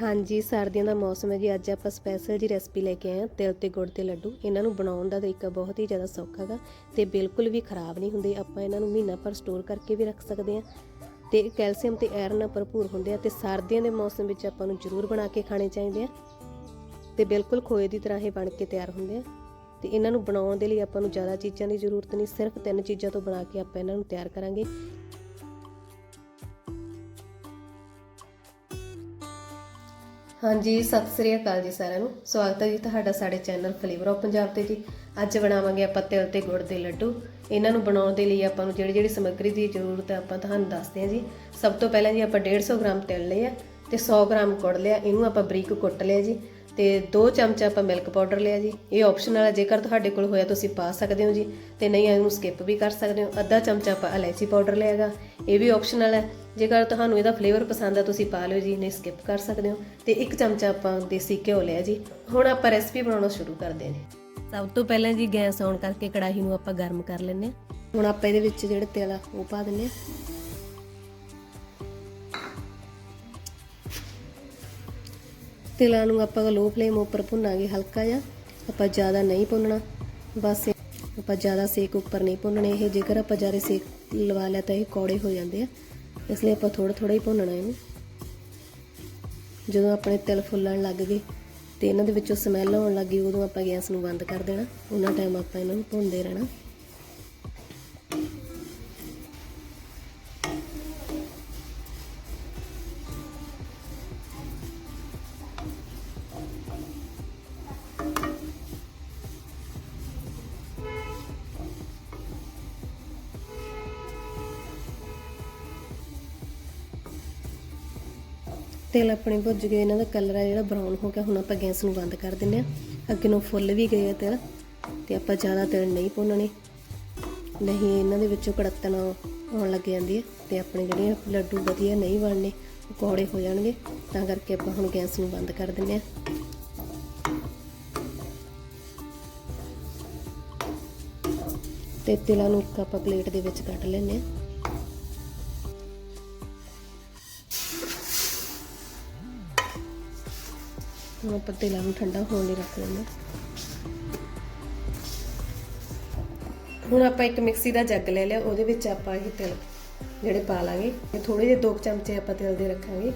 ਹਾਂਜੀ, ਸਰਦੀਆਂ ਦਾ ਮੌਸਮ ਹੈ ਜੀ। ਅੱਜ ਆਪਾਂ ਸਪੈਸ਼ਲ ਜੀ ਰੈਸਪੀ ਲੈ ਕੇ ਆਏ ਹਾਂ, ਤਿਲ ਤੇ ਗੁੜ ਦੇ ਲੱਡੂ। ਇਹਨਾਂ ਨੂੰ ਬਣਾਉਣ ਦਾ ਤਰੀਕਾ ਬਹੁਤ ਹੀ ਜ਼ਿਆਦਾ ਸੌਖਾ ਹੈਗਾ ਤੇ ਬਿਲਕੁਲ ਵੀ ਖਰਾਬ ਨਹੀਂ ਹੁੰਦੇ। ਆਪਾਂ ਇਹਨਾਂ ਨੂੰ ਮਹੀਨਾ ਭਰ ਸਟੋਰ ਕਰਕੇ ਵੀ ਰੱਖ ਸਕਦੇ ਹਾਂ ਤੇ ਕੈਲਸ਼ੀਅਮ ਤੇ ਆਇਰਨ ਨਾਲ ਭਰਪੂਰ ਹੁੰਦੇ ਆ ਤੇ ਸਰਦੀਆਂ ਦੇ ਮੌਸਮ ਵਿੱਚ ਆਪਾਂ ਨੂੰ ਜ਼ਰੂਰ ਬਣਾ ਕੇ ਖਾਣੇ ਚਾਹੀਦੇ ਆ ਤੇ ਬਿਲਕੁਲ ਖੋਏ ਦੀ ਤਰ੍ਹਾਂ ਇਹ ਬਣ ਕੇ ਤਿਆਰ ਹੁੰਦੇ ਆ ਤੇ ਇਹਨਾਂ ਨੂੰ ਬਣਾਉਣ ਦੇ ਲਈ ਆਪਾਂ ਨੂੰ ਜ਼ਿਆਦਾ ਚੀਜ਼ਾਂ ਦੀ ਜ਼ਰੂਰਤ ਨਹੀਂ। ਸਿਰਫ ਤਿੰਨ ਚੀਜ਼ਾਂ ਤੋਂ ਬਣਾ ਕੇ ਆਪਾਂ ਇਹਨਾਂ ਨੂੰ ਤਿਆਰ ਕਰਾਂਗੇ। ਹਾਂਜੀ, ਸਤਿ ਸ੍ਰੀ ਅਕਾਲ ਜੀ ਸਾਰਿਆਂ ਨੂੰ। ਸਵਾਗਤ ਹੈ ਜੀ ਤੁਹਾਡਾ ਸਾਡੇ ਚੈਨਲ ਫਲੇਵਰ ਆਫ ਪੰਜਾਬ ਤੇ ਜੀ। ਅੱਜ ਬਣਾਵਾਂਗੇ ਆਪਾਂ ਤਿਲ ਤੇ ਗੁੜ ਦੇ ਲੱਡੂ। ਇਹਨਾਂ ਨੂੰ ਬਣਾਉਣ ਦੇ ਲਈ ਆਪਾਂ ਨੂੰ ਜਿਹੜੀ ਜਿਹੜੀ ਸਮੱਗਰੀ ਦੀ ਜ਼ਰੂਰਤ ਹੈ ਆਪਾਂ ਤੁਹਾਨੂੰ ਦੱਸਦੇ ਹਾਂ ਜੀ। ਸਭ ਤੋਂ ਪਹਿਲਾਂ ਜੀ ਆਪਾਂ 150 ਗ੍ਰਾਮ ਤਿਲ ਲਿਆ ਆ ਤੇ 100 ਗ੍ਰਾਮ ਗੁੜ ਲਿਆ, ਇਹਨੂੰ ਆਪਾਂ ਬਰੀਕ ਕੁੱਟ ਲਿਆ ਜੀ। ਤੇ 2 ਚਮਚਾ ਆਪਾਂ ਮਿਲਕ ਪਾਊਡਰ ਲਿਆ ਜੀ। ਇਹ ਆਪਸ਼ਨਲ ਹੈ ਜੇਕਰ ਤੁਹਾਡੇ ਕੋਲ ਹੋਇਆ ਤੁਸੀਂ ਪਾ ਸਕਦੇ ਹੋ ਜੀ। ਤੇ ਨਹੀਂ ਇਹਨੂੰ ਸਕਿਪ ਵੀ ਕਰ ਸਕਦੇ ਹੋ। ਅੱਧਾ ਚਮਚਾ ਆਪਾਂ ਇਲਾਇਚੀ ਪਾਊਡਰ ਲਿਆਗਾ ਇਹ ਵੀ ਆਪਸ਼ਨਲ ਹੈ। ਜੇਕਰ ਤੁਹਾਨੂੰ ਇਹਦਾ ਫਲੇਵਰ ਪਸੰਦ ਆ ਤੁਸੀਂ ਪਾ ਲਿਓ ਜੀ ਨਹੀਂ ਸਕਿਪ ਕਰ ਸਕਦੇ ਹੋ। ਤੇ ਇੱਕ ਚਮਚਾ ਆਪਾਂ ਦੇਸੀ ਘਿਓ ਲਿਆ ਜੀ। ਹੁਣ ਆਪਾਂ ਰੈਸਪੀ ਬਣਾਉਣਾ ਸ਼ੁਰੂ ਕਰਦੇ ਹਾਂ ਜੀ। ਸਭ ਤੋਂ ਪਹਿਲਾਂ ਜੀ ਗੈਸ ਔਨ ਕਰਕੇ ਕੜਾਹੀ ਨੂੰ ਆਪਾਂ ਗਰਮ ਕਰ ਲੈਂਦੇ ਹਾਂ। ਹੁਣ ਆਪਾਂ ਇਹਦੇ ਵਿੱਚ ਜਿਹੜੇ ਤੇਲ ਆ ਉਹ ਪਾ ਦਿੰਦੇ ਹਾਂ। ਤਿਲਾਂ ਨੂੰ ਆਪਾਂ ਲੋ ਫਲੇਮ ਉੱਪਰ ਭੁੰਨਾਂਗੇ ਹਲਕਾ ਜਿਹਾ। ਆਪਾਂ ਜ਼ਿਆਦਾ ਨਹੀਂ ਭੁੰਨਣਾ। ਬਸ ਆਪਾਂ ਜ਼ਿਆਦਾ ਸੇਕ ਉੱਪਰ ਨਹੀਂ ਭੁੰਨਣੇ। ਇਹ ਜੇਕਰ ਆਪਾਂ ਜ਼ਿਆਦਾ ਸੇਕ ਲਵਾ ਲਿਆ ਤਾਂ ਇਹ ਕੌੜੇ ਹੋ ਜਾਂਦੇ ਆ। ਇਸ ਲਈ ਆਪਾਂ ਥੋੜਾ ਥੋੜਾ ਹੀ ਭੁੰਨਣਾ ਇਹਨੂੰ। ਜਦੋਂ ਆਪਣੇ ਤਿਲ ਫੁੱਲਣ ਲੱਗ ਗਏ ਤੇ ਇਹਨਾਂ ਦੇ ਵਿੱਚੋਂ ਸਮੈਲ ਆਉਣ ਲੱਗੀ ਉਦੋਂ ਆਪਾਂ ਗੈਸ ਨੂੰ ਬੰਦ ਕਰ ਦੇਣਾ। ਉਹਨਾਂ ਟਾਈਮ ਆਪਾਂ ਇਹਨਾਂ ਨੂੰ ਭੁੰਨਦੇ ਰਹਿਣਾ। ਤੇਲ ਆਪਣੇ ਭੁੱਜ ਗਏ, ਇਹਨਾਂ ਦਾ ਕਲਰ ਆ ਜਿਹੜਾ ਬਰਾਊਨ ਹੋ ਗਿਆ, ਹੁਣ ਆਪਾਂ ਗੈਸ ਨੂੰ ਬੰਦ ਕਰ ਦਿੰਨੇ ਆ ਅੱਗੇ ਨੂੰ ਫੁੱਲ ਵੀ ਗਏ ਆ ਤੇਲ, ਤੇ ਆਪਾਂ ਜ਼ਿਆਦਾ ਤੇਲ ਨਹੀਂ ਭੁੰਨਣੇ। ਨਹੀਂ, ਇਹਨਾਂ ਦੇ ਵਿੱਚੋਂ ਕੜਤਣ ਆਉਣ ਲੱਗ ਜਾਂਦੀ ਹੈ, ਤੇ ਆਪਣੇ ਜਿਹੜੇ ਲੱਡੂ ਵਧੀਆ ਨਹੀਂ ਬਣਨੇ, ਉਹ ਕੌੜੇ ਹੋ ਜਾਣਗੇ। ਤਾਂ ਕਰਕੇ ਆਪਾਂ ਹੁਣ ਗੈਸ ਨੂੰ ਬੰਦ ਕਰ ਦਿੰਨੇ ਆ ਤੇ ਤਿਲਾਂ ਨੂੰ ਇੱਕ ਆਪਾਂ ਪਲੇਟ ਦੇ ਵਿੱਚ ਕੱਢ ਲੈਂਦੇ ਆ ਹੁਣ ਆਪਾਂ ਤੇਲਾਂ ਨੂੰ ਠੰਡਾ ਹੋਣ ਲਈ ਰੱਖ ਲੈਂਦੇ ਹੁਣ ਆਪਾਂ ਇੱਕ ਮਿਕਸੀ ਦਾ ਜੱਗ ਲੈ ਲਿਆ, ਉਹਦੇ ਵਿੱਚ ਆਪਾਂ ਇਹ ਤਿਲ ਜਿਹੜੇ ਪਾ ਲਾਂਗੇ। ਇਹ ਥੋੜੇ ਜਿਹੇ ਦੋ ਕੁ ਚਮਚੇ ਆਪਾਂ ਤਿਲ ਦੇ ਰੱਖਾਂਗੇ।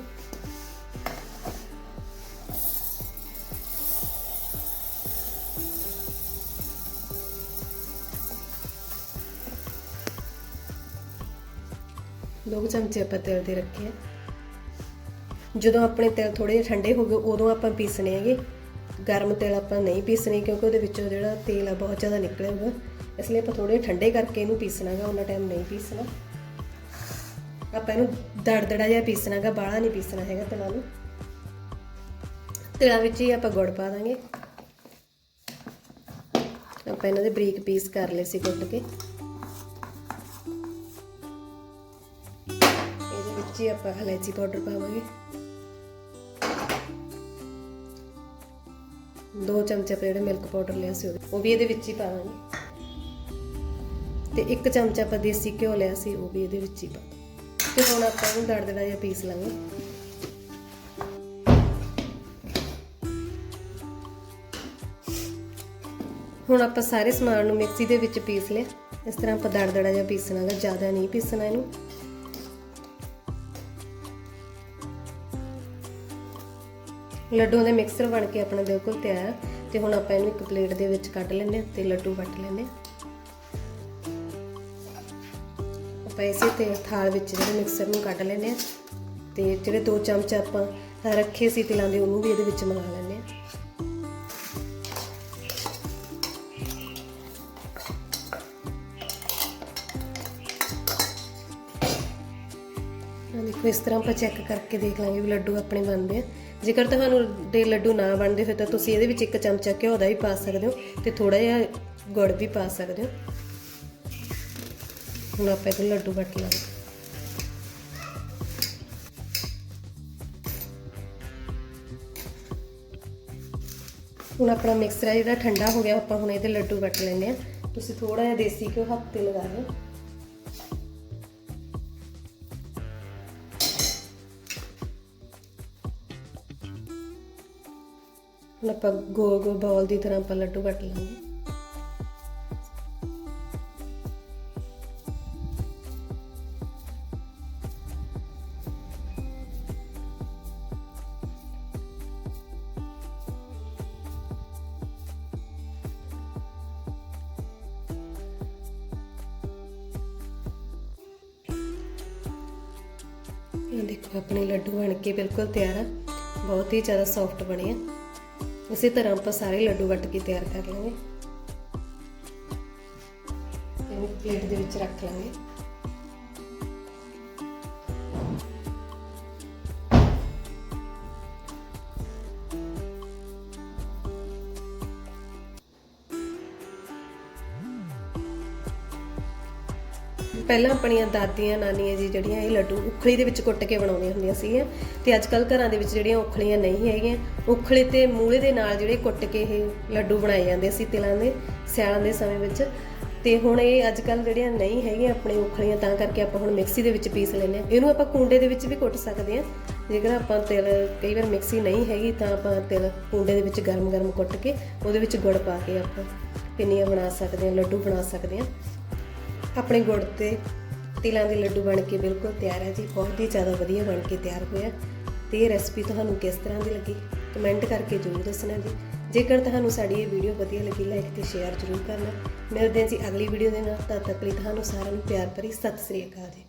ਦੋ ਕੁ ਚਮਚੇ ਆਪਾਂ ਤਿਲ ਦੇ ਰੱਖੇ ਆ। ਜਦੋਂ ਆਪਣੇ ਤਿਲ ਥੋੜੇ ਜਿਹੇ ਠੰਡੇ ਹੋ ਗਏ, ਉਦੋਂ ਆਪਾਂ ਪੀਸਣੇ ਹੈਗੇ। ਗਰਮ ਤਿਲ ਆਪਾਂ ਨਹੀਂ ਪੀਸਣੇ, ਕਿਉਂਕਿ ਉਹਦੇ ਵਿੱਚੋਂ ਜਿਹੜਾ ਤੇਲ ਆ ਬਹੁਤ ਜ਼ਿਆਦਾ ਨਿਕਲੇਗਾ। ਇਸ ਲਈ ਆਪਾਂ ਥੋੜੇ ਠੰਡੇ ਕਰਕੇ ਇਹਨੂੰ ਪੀਸਣਾਗਾ ਉਹਨਾਂ ਟਾਈਮ ਨਹੀਂ ਪੀਸਣਾ। ਆਪਾਂ ਇਹਨੂੰ ਦੜਦੜਾ ਜਿਹਾ ਪੀਸਣਾਗਾ, ਬਾਹਲਾ ਨਹੀਂ ਪੀਸਣਾ ਹੈਗਾ ਤਿਲਾਂ ਨੂੰ। ਤਿਲਾਂ ਵਿੱਚ ਹੀ ਆਪਾਂ ਗੁੜ ਪਾ ਦਾਂਗੇ। ਆਪਾਂ ਇਹਨਾਂ ਦੇ ਬਰੀਕ ਪੀਸ ਕਰ ਲਏ ਸੀ ਕੁੱਟ ਕੇ। ਇਹਦੇ ਵਿੱਚ ਹੀ ਆਪਾਂ ਇਲਾਇਚੀ ਪਾਊਡਰ ਪਾਵਾਂਗੇ। ਦੋ ਚਮਚੇ ਆਪਾਂ ਜਿਹੜਾ ਮਿਲਕ ਪਾਊਡਰ ਲਿਆ ਸੀ ਉਹ ਵੀ ਇਹਦੇ ਵਿੱਚ ਹੀ ਪਾਵਾਂਗੇ। ਤੇ ਇੱਕ ਚਮਚਾ ਆਪਾਂ ਦੇਸੀ ਘਿਓ ਲਿਆ ਸੀ, ਉਹ ਵੀ ਇਹਦੇ ਵਿੱਚ ਹੀ ਪਾ। ਤੇ ਹੁਣ ਆਪਾਂ ਇਹਨੂੰ ਦੜਦੜਾ ਜਿਹਾ ਪੀਸ ਲਾਂਗੇ। ਹੁਣ ਆਪਾਂ ਸਾਰੇ ਸਮਾਨ ਨੂੰ ਮਿਕਸੀ ਦੇ ਵਿੱਚ ਪੀਸ ਲਿਆ। ਇਸ ਤਰ੍ਹਾਂ ਆਪਾਂ ਦੜਦੜਾ ਜਿਹਾ ਪੀਸਣਾਗਾ ਜ਼ਿਆਦਾ ਨਹੀਂ ਪੀਸਣਾ ਇਹਨੂੰ। ਲੱਡੂਆਂ ਦੇ ਮਿਕਸਰ ਬਣ ਕੇ ਆਪਣਾ ਬਿਲਕੁਲ ਤਿਆਰ ਹੈ ਤੇ ਹੁਣ ਆਪਾਂ ਇਹਨੂੰ ਇੱਕ ਪਲੇਟ ਦੇ ਵਿੱਚ ਕੱਢ ਲੈਂਦੇ ਹਾਂ ਤੇ ਲੱਡੂ ਕੱਟ ਲੈਂਦੇ ਹਾਂ। ਆਪਾਂ ਇਸੇ ਤੇ ਥਾਲ ਵਿੱਚ ਜਿਹੜੇ ਮਿਕਸਰ ਨੂੰ ਕੱਢ ਲੈਂਦੇ ਹਾਂ ਤੇ ਜਿਹੜੇ ਦੋ ਚਮਚ ਆਪਾਂ ਰੱਖੇ ਸੀ ਤਿਲਾਂ ਦੇ, ਉਹਨੂੰ ਵੀ ਇਹਦੇ ਵਿੱਚ ਮਿਲਾ ਲੈਂਦੇ ਹਾਂ। ਦੇਖੋ, ਇਸ ਤਰ੍ਹਾਂ ਆਪਾਂ ਚੈੱਕ ਕਰਕੇ ਦੇਖ ਲਾਂਗੇ ਵੀ ਲੱਡੂ ਆਪਣੇ ਬਣਦੇ ਆ। ਜੇਕਰ ਤੁਹਾਨੂੰ ਦੇ ਲੱਡੂ ਨਾ ਬਣਦੇ ਹੋਏ ਤਾਂ ਤੁਸੀਂ ਇਹਦੇ ਵਿੱਚ ਇੱਕ ਚਮਚਾ ਘਿਓ ਦਾ ਵੀ ਪਾ ਸਕਦੇ ਹੋ ਤੇ ਥੋੜਾ ਜਿਹਾ ਗੁੜ ਵੀ ਪਾ ਸਕਦੇ ਹੋ। ਹੁਣ ਆਪਾਂ ਇਹਦੇ ਲੱਡੂ ਵੱਟ ਲਾਂਗੇ। ਹੁਣ ਆਪਣਾ ਮਿਕਸਰ ਹੈ ਜਿਹੜਾ ਠੰਡਾ ਹੋ ਗਿਆ, ਆਪਾਂ ਹੁਣ ਇਹਦੇ ਲੱਡੂ ਵੱਟ ਲੈਂਦੇ ਆ ਤੁਸੀਂ ਥੋੜਾ ਜਿਹਾ ਦੇਸੀ ਘਿਓ ਹੱਥ ਤੇ ਲਗਾ ਲਓ ਹੁਣ ਆਪਾਂ ਗੋਲ ਗੋਲ ਬਾਲ ਦੀ ਤਰ੍ਹਾਂ ਆਪਾਂ ਲੱਡੂ ਕੱਟ ਲਾਂਗੇ। ਇਹ ਦੇਖੋ, ਆਪਣੇ ਲੱਡੂ ਬਣ ਕੇ ਬਿਲਕੁਲ ਤਿਆਰ ਆ। ਬਹੁਤ ਹੀ ਜ਼ਿਆਦਾ ਸੌਫਟ ਬਣੇ ਆ। ਇਸੇ ਤਰ੍ਹਾਂ ਆਪਾਂ ਸਾਰੇ ਲੱਡੂ ਕੱਟ ਕੇ ਤਿਆਰ ਕਰ ਲਾਂਗੇ। ਇਹਨੂੰ ਪਲੇਟ ਦੇ ਵਿੱਚ ਰੱਖ ਲਾਂਗੇ। ਪਹਿਲਾਂ ਆਪਣੀਆਂ ਦਾਦੀਆਂ ਨਾਨੀਆਂ ਜੀ ਜਿਹੜੀਆਂ ਇਹ ਲੱਡੂ ਉਖਲੀ ਦੇ ਵਿੱਚ ਕੁੱਟ ਕੇ ਬਣਾਉਂਦੀਆਂ ਹੁੰਦੀਆਂ ਸੀਗੀਆਂ ਤੇ ਅੱਜ ਕੱਲ ਘਰਾਂ ਦੇ ਵਿੱਚ ਜਿਹੜੀਆਂ ਉਖਲੀਆਂ ਨਹੀਂ ਹੈਗੀਆਂ, ਉਖਲੇ ਤੇ ਮੂਲੇ ਦੇ ਨਾਲ ਜਿਹੜੇ ਕੁੱਟ ਕੇ ਇਹ ਲੱਡੂ ਬਣਾਏ ਜਾਂਦੇ ਸੀ ਤਿਲਾਂ ਦੇ, ਸਿਆਲਾਂ ਦੇ ਸਮੇਂ ਵਿੱਚ। ਤੇ ਹੁਣ ਇਹ ਅੱਜ ਕੱਲ ਜਿਹੜੀਆਂ ਨਹੀਂ ਹੈਗੀਆਂ ਆਪਣੇ ਉਖਲੀਆਂ, ਤਾਂ ਕਰਕੇ ਆਪਾਂ ਹੁਣ ਮਿਕਸੀ ਦੇ ਵਿੱਚ ਪੀਸ ਲੈਂਦੇ ਹਾਂ। ਇਹਨੂੰ ਆਪਾਂ ਕੁੰਡੇ ਦੇ ਵਿੱਚ ਵੀ ਕੁੱਟ ਸਕਦੇ ਹਾਂ। ਜੇਕਰ ਆਪਾਂ ਤਿਲ ਕਈ ਵਾਰ ਮਿਕਸੀ ਨਹੀਂ ਹੈਗੀ, ਤਾਂ ਆਪਾਂ ਤਿਲ ਕੁੰਡੇ ਦੇ ਵਿੱਚ ਗਰਮ-ਗਰਮ ਕੁੱਟ ਕੇ ਉਹਦੇ ਵਿੱਚ ਗੁੜ ਪਾ ਕੇ ਆਪਾਂ ਪਿੰਨੀਆਂ ਬਣਾ ਸਕਦੇ ਹਾਂ, ਲੱਡੂ ਬਣਾ ਸਕਦੇ ਹਾਂ। ਆਪਣੇ ਗੁੜ ਤੇ ਤਿਲਾਂ ਦੇ ਲੱਡੂ ਬਣ ਕੇ ਬਿਲਕੁਲ ਤਿਆਰ ਹੈ ਜੀ, ਬਹੁਤ ਹੀ ਜ਼ਿਆਦਾ ਵਧੀਆ ਬਣ ਕੇ ਤਿਆਰ ਹੋਇਆ ਤੇ ਇਹ ਰੈਸਪੀ ਤੁਹਾਨੂੰ ਕਿਸ ਤਰ੍ਹਾਂ ਦੀ ਲੱਗੀ? ਕਮੈਂਟ ਕਰਕੇ ਜ਼ਰੂਰ ਦੱਸਣਾ ਜੀ। ਜੇਕਰ ਤੁਹਾਨੂੰ ਸਾਡੀ ਇਹ ਵੀਡੀਓ ਵਧੀਆ ਲੱਗੀ ਲਾਈਕ ਤੇ ਸ਼ੇਅਰ ਜ਼ਰੂਰ ਕਰਨਾ। ਮਿਲਦੇ ਹਾਂ ਜੀ ਅਗਲੀ ਵੀਡੀਓ ਦੇ ਨਾਲ। ਤਦ ਤੱਕ ਲਈ ਤੁਹਾਨੂੰ ਸਾਰਿਆਂ ਨੂੰ ਪਿਆਰ ਭਰੀ ਸਤਿ ਸ੍ਰੀ ਅਕਾਲ ਜੀ।